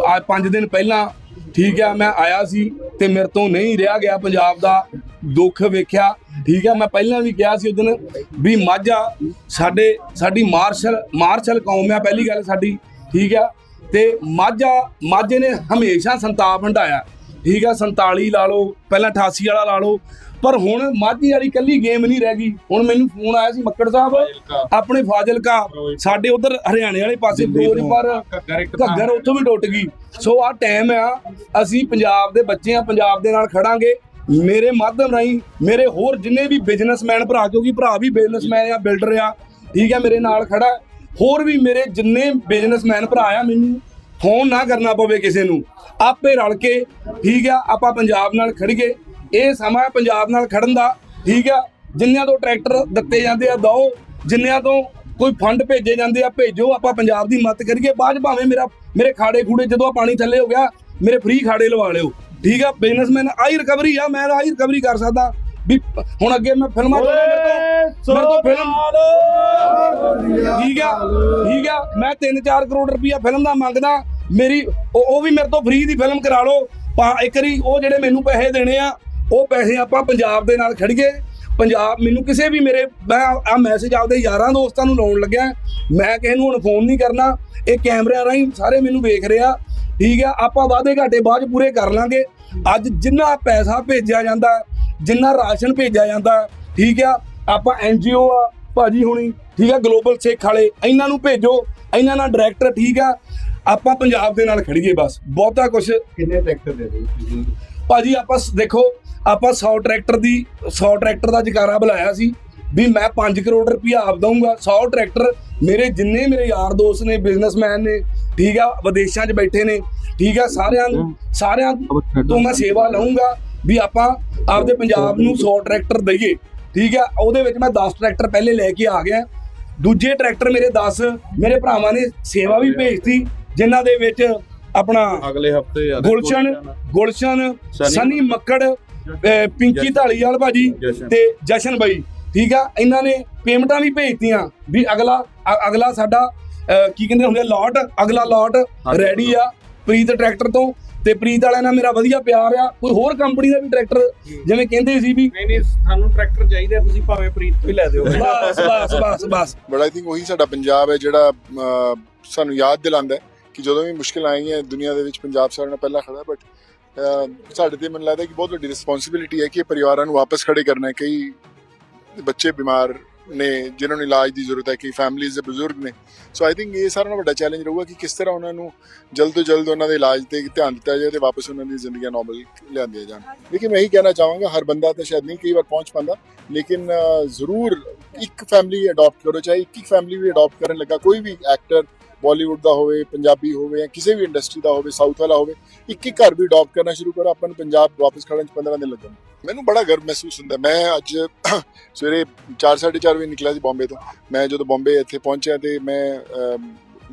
ਆ 5 ਦਿਨ ਪਹਿਲਾਂ ਠੀਕ ਆ, ਮੈਂ ਆਇਆ ਸੀ ਤੇ ਮੇਰੇ ਤੋਂ ਨਹੀਂ ਰਿਹਾ ਗਿਆ ਪੰਜਾਬ ਦਾ ਦੁੱਖ ਵੇਖਿਆ। ਠੀਕ ਆ, ਮੈਂ ਪਹਿਲਾਂ ਵੀ ਕਿਹਾ ਸੀ ਉਦੋਂ ਵੀ ਮਾਝਾ ਸਾਡੇ, ਸਾਡੀ ਮਾਰਸ਼ਲ ਮਾਰਸ਼ਲ ਕੌਮ ਆ ਪਹਿਲੀ ਗੱਲ ਸਾਡੀ, ਠੀਕ ਆ। ਤੇ ਮਾਝਾ ਮਾਝੇ ਨੇ ਹਮੇਸ਼ਾ ਸੰਤਾਪ ਹੰਡਾਇਆ ਠੀਕ ਆ 47 ਲਾ ਲਓ, ਪਹਿਲਾਂ 88 ਵਾਲਾ ਲਾ ਲਓ ਪਰ ਹੁਣ ਮਾਝੀ ਵਾਲੀ ਕੱਲੀ ਗੇਮ ਨਹੀਂ ਰਹਿ ਗਈ। ਹੁਣ ਮੈਨੂੰ ਫੋਨ ਆਇਆ ਸੀ ਮੱਕੜ ਸਾਹਿਬ ਆਪਣੇ ਫਾਜ਼ਿਲਕਾ ਸਾਡੇ ਉਧਰ ਹਰਿਆਣੇ ਵਾਲੇ ਪਾਸੇ ਫਿਰੋਜ਼ਪੁਰ ਘੱਗਰ ਉੱਥੋਂ ਵੀ ਟੁੱਟ ਗਈ। ਸੋ ਆ ਟਾਈਮ ਆ ਅਸੀਂ ਪੰਜਾਬ ਦੇ ਬੱਚੇ ਆ ਪੰਜਾਬ ਦੇ ਨਾਲ ਖੜਾਂਗੇ। ਮੇਰੇ ਮਾਧਿਅਮ ਰਾਹੀਂ ਮੇਰੇ ਹੋਰ ਜਿੰਨੇ ਵੀ ਬਿਜ਼ਨਸਮੈਨ ਭਰਾ ਕਿਉਂਕਿ ਭਰਾ ਵੀ ਬਿਜ਼ਨਸਮੈਨ ਆ ਬਿਲਡਰ ਆ ਠੀਕ ਆ ਮੇਰੇ ਨਾਲ ਖੜਾ। ਹੋਰ ਵੀ ਮੇਰੇ ਜਿੰਨੇ ਬਿਜ਼ਨਸਮੈਨ ਭਰਾ ਆ ਮੈਨੂੰ ਫੋਨ ਨਾ ਕਰਨਾ ਪਵੇ ਕਿਸੇ ਨੂੰ। ਆਪੇ ਰਲ ਕੇ ਠੀਕ ਆ ਆਪਾਂ ਪੰਜਾਬ ਨਾਲ ਖੜੀਏ ਇਹ ਸਮਾਂ ਪੰਜਾਬ ਨਾਲ ਖੜਨ ਦਾ ਠੀਕ ਆ? ਜਿੰਨਿਆਂ ਤੋਂ ਟਰੈਕਟਰ ਦਿੱਤੇ ਜਾਂਦੇ ਆ ਦੋ ਜਿੰਨਿਆਂ ਤੋਂ ਕੋਈ ਫੰਡ ਭੇਜੇ ਜਾਂਦੇ ਆ ਭੇਜੋ ਆਪਾਂ ਪੰਜਾਬ ਦੀ ਮਦਦ ਕਰੀਏ। ਬਾਅਦ ਭਾਵੇਂ ਮੇਰਾ ਮੇਰੇ ਖਾੜੇ ਖੂੜੇ ਜਦੋਂ ਆ ਪਾਣੀ ਥੱਲੇ ਹੋ ਗਿਆ ਮੇਰੇ ਫ੍ਰੀ ਖਾੜੇ ਲਵਾ ਲਿਓ। ਠੀਕ ਆ? ਬਿਜ਼ਨਸਮੈਨ ਆਈ ਰਿਕਵਰੀ ਆ ਮੈਂ ਆਈ ਰਿਕਵਰੀ ਕਰ ਸਕਦਾ। ਵੀ ਹੁਣ ਅੱਗੇ ਮੈਂ ਫਿਲਮਾਂ ਚ ਮੇਰੇ ਤੋਂ ਮੇਰੇ ਤੋਂ ਫਿਲਮ ਠੀਕ ਆ? ਠੀਕ ਆ? ਮੈਂ 3-4 ਕਰੋੜ ਰੁਪਈਆ ਫਿਲਮ ਦਾ ਮੰਗਦਾ। ਮੇਰੀ ਉਹ ਉਹ ਵੀ ਮੇਰੇ ਤੋਂ ਫ੍ਰੀ ਦੀ ਫਿਲਮ ਕਰਾ ਲਓ। ਪਾ ਇੱਕ ਵਾਰੀ ਉਹ ਜਿਹੜੇ ਮੈਨੂੰ ਪੈਸੇ ਦੇਣੇ ਆ ਉਹ ਪੈਸੇ ਆਪਾਂ ਪੰਜਾਬ ਦੇ ਨਾਲ ਖੜੀਏ ਪੰਜਾਬ ਮੈਨੂੰ ਕਿਸੇ ਵੀ ਮੇਰੇ ਮੈਂ ਆ ਮੈਸੇਜ ਆਪਦੇ ਯਾਰਾਂ ਦੋਸਤਾਂ ਨੂੰ ਲਾਉਣ ਲੱਗਿਆ। ਮੈਂ ਕਿਸੇ ਨੂੰ ਹੁਣ ਫੋਨ ਨਹੀਂ ਕਰਨਾ। ਇਹ ਕੈਮਰਿਆਂ ਰਾਹੀਂ ਸਾਰੇ ਮੈਨੂੰ ਵੇਖ ਰਿਹਾ। ਠੀਕ ਆ ਆਪਾਂ ਵਾਅਦੇ ਘਾਟੇ ਬਾਅਦ ਪੂਰੇ ਕਰ ਲਾਂਗੇ। ਅੱਜ ਜਿੰਨਾ ਪੈਸਾ ਭੇਜਿਆ ਜਾਂਦਾ ਜਿੰਨਾ ਰਾਸ਼ਨ ਭੇਜਿਆ ਜਾਂਦਾ ਠੀਕ ਆ ਆਪਾਂ ਐਨਜੀਓ ਆ ਭਾਜੀ ਹੁਣੀ ਠੀਕ ਆ ਗਲੋਬਲ ਸਿੱਖ ਵਾਲੇ ਇਹਨਾਂ ਨੂੰ ਭੇਜੋ। ਇਹਨਾਂ ਨਾਲ ਡਾਇਰੈਕਟਰ ਠੀਕ ਆ ਆਪਾਂ ਪੰਜਾਬ ਦੇ ਨਾਲ ਖੜੀਏ ਬਸ। ਬਹੁਤਾ ਕੁਝ ਕਿੰਨੇ ਟਰੈਕਟਰ ਦੇ ਦਿਓ ਭਾਜੀ ਆਪਾਂ ਦੇਖੋ ਆਪਾਂ 100 ਟਰੈਕਟਰ ਦੀ 100 ਟਰੈਕਟਰ ਦਾ ਜਕਾਰਾ ਬੁਲਾਇਆ ਸੀ ਵੀ ਮੈਂ 5 ਕਰੋੜ ਰੁਪਇਆ ਆਪ ਦਊਂਗਾ। 100 ਟਰੈਕਟਰ ਮੇਰੇ ਜਿੰਨੇ ਮੇਰੇ ਯਾਰ ਦੋਸਤ ਨੇ ਬਿਜ਼ਨਸਮੈਨ ਨੇ ਠੀਕ ਆ ਵਿਦੇਸ਼ਾਂ 'ਚ ਬੈਠੇ ਨੇ ਠੀਕ ਆ ਸਾਰਿਆਂ ਸਾਰਿਆਂ ਤੋਂ ਮੈਂ ਸੇਵਾ ਲਵਾਂਗਾ ਵੀ ਆਪਾਂ ਆਪਦੇ ਪੰਜਾਬ ਨੂੰ 100 ਟਰੈਕਟਰ ਦਈਏ ਠੀਕ ਆ। ਉਹਦੇ ਵਿੱਚ ਮੈਂ 10 ਟਰੈਕਟਰ ਪਹਿਲੇ ਲੈ ਕੇ ਆ ਗਿਆ। ਦੂਜੇ ਟਰੈਕਟਰ ਮੇਰੇ 10 ਮੇਰੇ ਭਰਾਵਾਂ ਨੇ ਸੇਵਾ ਵੀ ਭੇਜਤੀ ਜਿਨ੍ਹਾਂ ਦੇ ਵਿੱਚ ਆਪਣਾ ਅਗਲੇ ਹਫ਼ਤੇ ਗੁਲਸ਼ਨ ਗੁਲਸ਼ਨ ਸਨੀ- ਮੱਕੜ ਪਿੰਕੀ ਢਾਲੀਵਾਲ ਭਾਜੀ। ਤੇ ਜਸ਼ਨ ਬਾਈ ਠੀਕ ਆ? ਇਹਨਾਂ ਨੇ ਪੇਮੈਂਟਾਂ ਵੀ ਭੇਜਤੀਆਂ ਵੀ ਅਗਲਾ ਅਗਲਾ ਸਾਡਾ ਕੀ ਕਹਿੰਦੇ ਹੁੰਦੇ ਲੋਟ ਅਗਲਾ ਲੋਟ ਰੈਡੀ ਆ ਪ੍ਰੀਤ ਟਰੈਕਟਰ ਤੋਂ ਤੇ ਪ੍ਰੀਤ ਵਾਲਿਆਂ ਨਾਲ ਮੇਰਾ ਵਧੀਆ ਪਿਆਰ ਆ। ਕੋਈ ਹੋਰ ਕੰਪਨੀ ਦਾ ਵੀ ਟਰੈਕਟਰ ਜਿਵੇਂ ਕਹਿੰਦੇ ਸੀ ਵੀ ਨਹੀਂ ਨਹੀਂ ਸਾਨੂੰ ਟਰੈਕਟਰ ਚਾਹੀਦਾ ਤੁਸੀਂ ਭਾਵੇਂ ਪ੍ਰੀਤ ਤੋਂ ਹੀ ਲੈ ਦਿਓ। ਬਸ ਬਸ ਬਸ ਬਸ। ਬਟ ਆਈ ਥਿੰਕ ਉਹੀ ਸਾਡਾ ਪੰਜਾਬ ਹੈ ਜਿਹੜਾ ਸਾਨੂੰ ਯਾਦ ਦਿਲਾਉਂਦਾ ਹੈ ਕਿ ਜਦੋਂ ਵੀ ਮੁਸ਼ਕਿਲ ਆਈਆਂ ਦੁਨੀਆ ਦੇ ਵਿੱਚ ਪੰਜਾਬ ਸਾਡੇ ਨਾਲ ਪਹਿਲਾਂ ਖੜਾ ਬਟ ਸਾਡੇ ਤੇ ਮੈਨੂੰ ਲੱਗਦਾ ਕਿ ਬਹੁਤ ਵੱਡੀ ਰਿਸਪੌਂਸਿਬਿਲਿਟੀ ਹੈ ਕਿ ਪਰਿਵਾਰਾਂ ਨੂੰ ਵਾਪਸ ਖੜੇ ਕਰਨਾ ਹੈ। ਕਈ ਬੱਚੇ ਬਿਮਾਰ ਨੇ, ਜਿਨ੍ਹਾਂ ਨੂੰ ਇਲਾਜ ਦੀ ਜ਼ਰੂਰਤ ਹੈ, ਕਈ ਫੈਮਲੀਜ਼ ਦੇ ਬਜ਼ੁਰਗ ਨੇ। ਸੋ ਆਈ ਥਿੰਕ ਇਹ ਸਾਰਿਆਂ ਨਾਲੋਂ ਵੱਡਾ ਚੈਲੰਜ ਰਹੂਗਾ ਕਿ ਕਿਸ ਤਰ੍ਹਾਂ ਉਹਨਾਂ ਨੂੰ ਜਲਦ ਤੋਂ ਜਲਦ ਉਹਨਾਂ ਦੇ ਇਲਾਜ ਤੇ ਧਿਆਨ ਦਿੱਤਾ ਜਾਏ ਤੇ ਵਾਪਸ ਉਹਨਾਂ ਦੀ ਜ਼ਿੰਦਗੀਆਂ ਨਾਰਮਲ ਲਿਆਂਦੀਆਂ ਜਾਣ। ਲੇਕਿਨ ਮੈਂ ਇਹੀ ਕਹਿਣਾ ਚਾਹਾਂਗਾ, ਹਰ ਬੰਦਾ ਤਾਂ ਸ਼ਾਇਦ ਨਹੀਂ ਕਈ ਵਾਰ ਪਹੁੰਚ ਪਾਉਂਦਾ, ਲੇਕਿਨ ਜ਼ਰੂਰ ਇੱਕ ਫੈਮਿਲੀ ਅਡਾਪਟ ਕਰੋ, ਚਾਹੇ ਇੱਕ ਇੱਕ ਫੈਮਿਲੀ ਵੀ ਅਡਾਪਟ ਕਰਨ ਲੱਗਾ, ਕੋਈ ਵੀ ਐਕਟਰ ਬਾਲੀਵੁੱਡ ਦਾ ਹੋਵੇ, ਪੰਜਾਬੀ ਹੋਵੇ ਜਾਂ ਕਿਸੇ ਵੀ ਇੰਡਸਟਰੀ ਦਾ ਹੋਵੇ ਸਾਊਥ ਵਾਲਾ ਹੋਵੇ, ਇੱਕ ਇੱਕ ਘਰ ਵੀ ਅਡਾਪਟ ਕਰਨਾ ਸ਼ੁਰੂ ਕਰੋ, ਆਪਾਂ ਨੂੰ ਪੰਜਾਬ ਵਾਪਸ ਖੜਨ ਚ 15 ਦਿਨ ਲੱਗਣ। ਮੈਨੂੰ ਬੜਾ ਗਰਵ ਮਹਿਸੂਸ ਹੁੰਦਾ, ਮੈਂ ਅੱਜ ਸਵੇਰੇ 4:30 ਵਜੇ ਨਿਕਲਿਆ ਸੀ ਬੰਬੇ ਤੋਂ। ਮੈਂ ਜਦੋਂ ਬੰਬੇ ਇੱਥੇ ਪਹੁੰਚਿਆ ਤੇ ਮੈਂ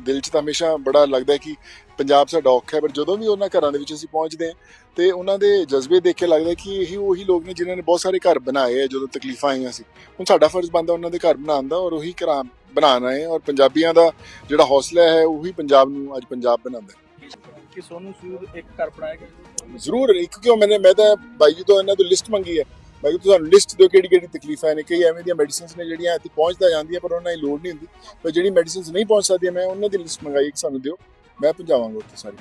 ਦਿਲ 'ਚ ਤਾਂ ਹਮੇਸ਼ਾ ਬੜਾ ਲੱਗਦਾ ਹੈ ਕਿ ਪੰਜਾਬ ਸਾਡਾ ਔਖਾ ਹੈ ਪਰ ਜਦੋਂ ਵੀ ਉਹਨਾਂ ਘਰਾਂ ਦੇ ਵਿੱਚ ਅਸੀਂ ਪਹੁੰਚਦੇ ਹਾਂ ਤੇ ਉਹਨਾਂ ਦੇ ਜਜ਼ਬੇ ਦੇਖ ਕੇ ਲੱਗਦਾ ਕਿ ਇਹੀ ਉਹੀ ਲੋਕ ਨੇ ਜਿਨ੍ਹਾਂ ਨੇ ਬਹੁਤ ਸਾਰੇ ਘਰ ਬਣਾਏ ਆ ਜਦੋਂ ਤਕਲੀਫਾਂ ਆਈਆਂ ਸੀ। ਹੁਣ ਸਾਡਾ ਫਰਜ਼ ਬਣਦਾ ਉਹਨਾਂ ਦੇ ਘਰ ਬਣਾਉਣ ਦਾ ਔਰ ਉਹੀ ਘਰਾਂ ਬਣਾਉਣਾ ਹੈ ਔਰ ਪੰਜਾਬੀਆਂ ਦਾ ਜਿਹੜਾ ਹੌਸਲਾ ਹੈ ਉਹੀ ਪੰਜਾਬ ਨੂੰ ਅੱਜ ਪੰਜਾਬ ਬਣਾਉਂਦਾ ਹੈ। ਕਿ ਸੋਨੂੰ ਸੂਦ ਇੱਕ ਘਰ ਬਣਾਏਗਾ ਜ਼ਰੂਰ ਇੱਕ ਕਿਉਂ? ਮੈंने ਮੈਂ ਤਾਂ ਬਾਈ ਜੀ ਤੋਂ ਇਹਨਾਂ ਤੋਂ ਲਿਸਟ ਮੰਗੀ ਹੈ। ਮੈਂ ਕਿਹਾ ਤੁਹਾਨੂੰ ਲਿਸਟ ਦਿਓ ਕਿਹੜੀ ਕਿਹੜੀ ਤਕਲੀਫਾਂ ਨੇ, ਕਈ ਐਵੇਂ ਦੀਆਂ ਮੈਡੀਸਿਨਸ ਨੇ ਜਿਹੜੀਆਂ ਇੱਥੇ ਪਹੁੰਚਦਾ ਜਾਂਦੀਆਂ, ਪਰ ਉਹਨਾਂ ਦੀ ਲੋੜ ਨਹੀਂ ਹੁੰਦੀ। ਪਰ ਜਿਹੜੀ ਮੈਡੀਸਿਨਸ ਨਹੀਂ ਪਹੁੰਚ ਸਕਦੀਆਂ, ਮੈਂ ਉਹਨਾਂ ਦੀ ਲਿਸਟ ਮੰਗਾਈ ਕਿ ਸਾਨੂੰ ਦਿਓ। ਮੈਂ ਪਹੁੰਚਾਵਾਂਗਾ ਉੱਥੇ ਸਾਰੀ।